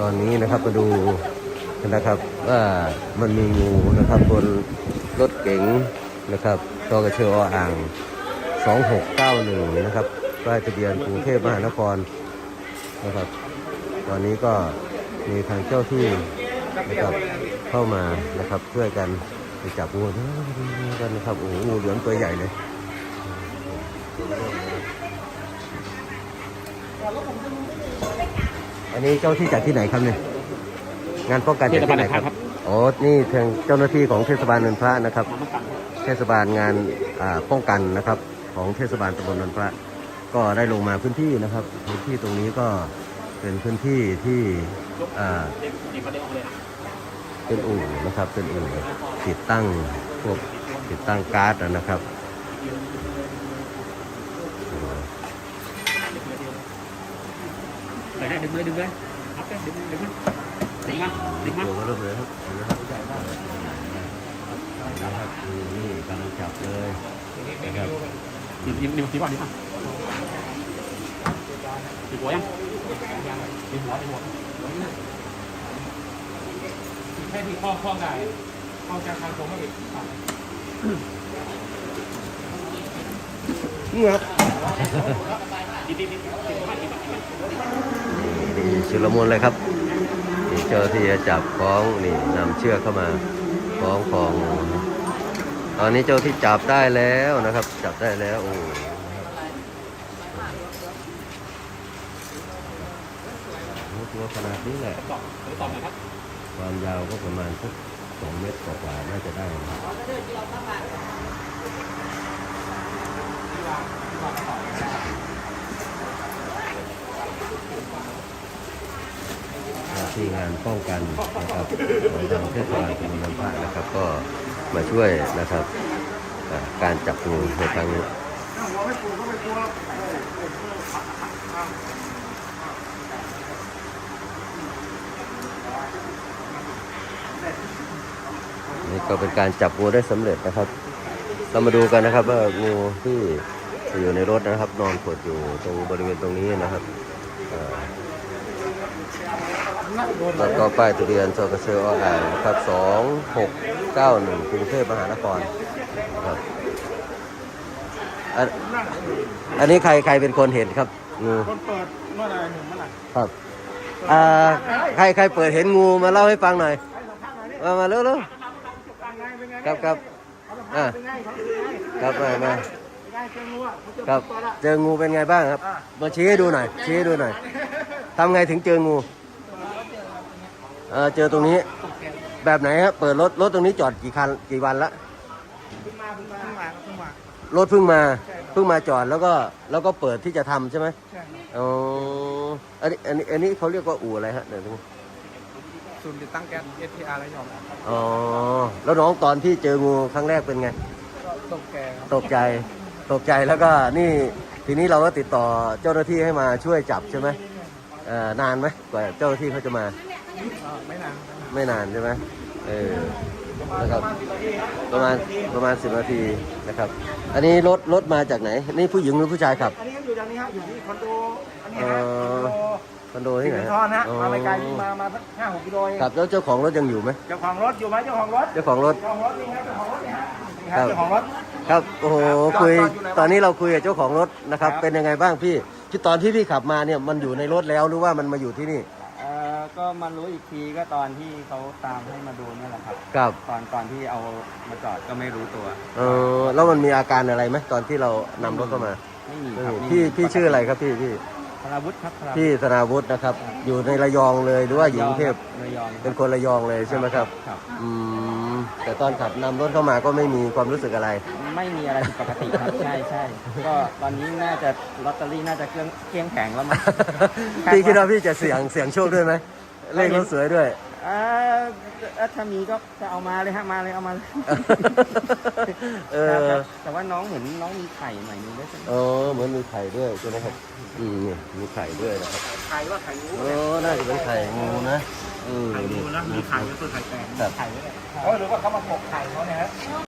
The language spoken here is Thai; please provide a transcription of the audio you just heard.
ตอนนี้นะครับมาดูนะครับว่ามันมีงูนะครับบนรถเก๋งนะครับตกระเชออ่าง 2691 นะครับป้ายทะเบียนกรุงเทพมหานครนะครับ ตอนนี้ก็มีทางเจ้าที่นะครับเข้ามานะครับช่วยกันไปจับงูกันนะครับโอ้งูเหลือมตัวใหญ่เลย อันนี้เจ้าที่จากที่ไหนครับเนี่ยงานป้องกันจากที่ไหนครับอ๋อนี่ทางเจ้าหน้าที่ของเทศบาลเนินพระนะครับ เทศบาลงานอ่าป้องกันนะครับ ของเทศบาลตำบลนนทพระ ก็ได้ลงมาพื้นที่นะครับ พื้นที่ตรงนี้ก็เป็นพื้นที่ที่อ่าเป็นอู่นะครับเป็นอู่ติดตั้งพวกติดตั้งการ์ดนะครับ ไปได้ดึงเลยดึงเลยครับเลยดึงดึงมันดึงมาดึงมาตัวก็เริ่มเลยครับนะครับนะครับนี่กำลังจับเลยนะครับดึงดึงดึงดึงก่อนดึงก่อนดึงหัวยังดึงหัวดึงหัวแค่ที่ข้อข้อได้ข้อจะทางผมไม่ผิดนี่ครับ นี่ชุลมุนเลยครับนี่เจ้าที่จะจับของนี่นำเชือกเข้ามาของของ ตอนนี้เจ้าที่จับได้แล้วนะครับ จับได้แล้วโอ้โหตัวขนาดนี้แหละความยาวก็ประมาณสักสองเมตรกว่าๆน่าจะได้นะครับ ที่งานป้องกันนะครับของทางเทศบาลตำบลำพระนะครับ ก็มาช่วยนะครับการจับงูในครั้งนี้นี่ก็เป็นการจับงูได้สำเร็จนะครับ เรามาดูกันนะครับว่างูที่อยู่ในรถนะครับ นอนขดอยู่ตรงบริเวณตรงนี้นะครับ เอ่อแล้วก็ป้ายทะเบียนสกเชออ่างนะครับ2691กรุงเทพมหานครนะครับอันอันนี้ใครใครเป็นคนเห็นครับงูคนเปิดเมื่อไหร่หนึ่งเมื่อไหร่ครับอ่าใครใครเปิดเห็นงูมาเล่าให้ฟังหน่อย มามาเร็วเร็วเป็นไงครับครับอ่าเป็นไงเขาเป็นไงครับมามาเป็นไงเจองูอะเขาเจอครับตัวละเจองูเป็นไงบ้างครับ มาชี้ให้ดูหน่อยชี้ให้ดูหน่อยทำไงถึงเจองู เออเจอตรงนี้ แบบไหนครับเปิดรถรถตรงนี้จอดกี่คันกี่วันละเพิ่งมาเพิ่งมาเพิ่งมาเพิ่งมารถเพิ่งมาเพิ่งมาจอดแล้วก็แล้วก็เปิดที่จะทำใช่ไหมใช่อ๋ออันนี้อันนี้อันนี้เขาเรียกว่าอู่อะไรฮะเดี๋ยวดูศูนย์ติดตั้งแก๊ส SPR ระยองอ๋อแล้วน้องตอนที่เจองูครั้งแรกเป็นไงตกแกครับตกใจตกใจแล้วก็นี่ทีนี้เราก็ติดต่อเจ้าหน้าที่ให้มาช่วยจับใช่ไหมเอ่อนานไหมกว่าเจ้าหน้าที่เขาจะมาเออ ไม่นานไม่นานใช่ไหมเออนะครับประมาณประมาณสิบนาทีนะครับ อันนี้รถรถมาจากไหน นี่ผู้หญิงหรือผู้ชายขับอันนี้อยู่ตรงนี้ฮะอยู่ที่คอนโดอันนี้เอ่ฮะอคอนโดคอนโดสิที่ไหนรินทรฮะอ๋อมาไม่ไกลมามาสักห้าหกกิโลเองครับแล้วเจ้าของรถยังอยู่ไหมเจ้าของรถอยู่ไหมเจ้าของรถเจ้าของรถเจ้าของรถนี่ฮะเจ้าของรถนี่ฮะนี่ครัฮะบเจ้าของรถครับโอ้โหจอดคุยจอดอยู่แล้วตอนนี้เราคุยกับเจ้าของรถนะครับครับ เป็นยังไงบ้างพี่ที่ตอนที่พี่ขับมาเนี่ยมันอยู่ในรถแล้วหรือว่ามันมาอยู่ที่นี่เอ่อ ก็มารู้อีกทีก็ตอนที่เขาตามให้มาดูเนี่ยแหละครับ ครับตอนตอนที่เอามาจอดก็ไม่รู้ตัว เออแล้วมันมีอาการอะไรไหมตอนที่เรานำรถเข้ามาไม่มีไม่ครับมีไม่มีพี่พี่ชื่ออะไรครับพี่พี่ธนาวุฒิครับธนาวุฒิพี่ธนาวุฒินะครับ อยู่ในระยองเลยหรือว่าอยู่กรุงเทพระยองเป็นคนระยองเลยใช่ไหมครับ ครับ อืมแต่ตอนขับนำรถเข้ามาก็ไม่มีความรู้สึกอะไร ไม่มีอะไรผิดปกติครับ ใช่ใช่ก็ตอนนี้น่าจะลอตเตอรี่น่าจะเครื่องเกลี้ยงแข็งแล้วมั้ง พี่คิดว่าพี่จะเสี่ยงเสี่ยงโชคด้วยไหม เลขรถสวยด้วยเอ่อเอ่อถ้ามีก็จะเอามาเลยฮะมาเลยเอามาเลยเอครับคอรับแต่ว่าน้องเห็นน้องมีไข่หน่อยนึงด้วยใช่ไหมเออเหมือนมีไข่ด้วยใช่ไหมครับ อืมนี่มีไข่ด้วยนะครับไข่ว่าไข่งูโอ้น่าจะเป็นไข่งูนะอืมไข่งูนี่แล้วมีไข่ก็คือไข่แตกครับไข่ไว้เนี่ยเออหรือว่าเขามาปกไข่เขาเนี่ยฮะ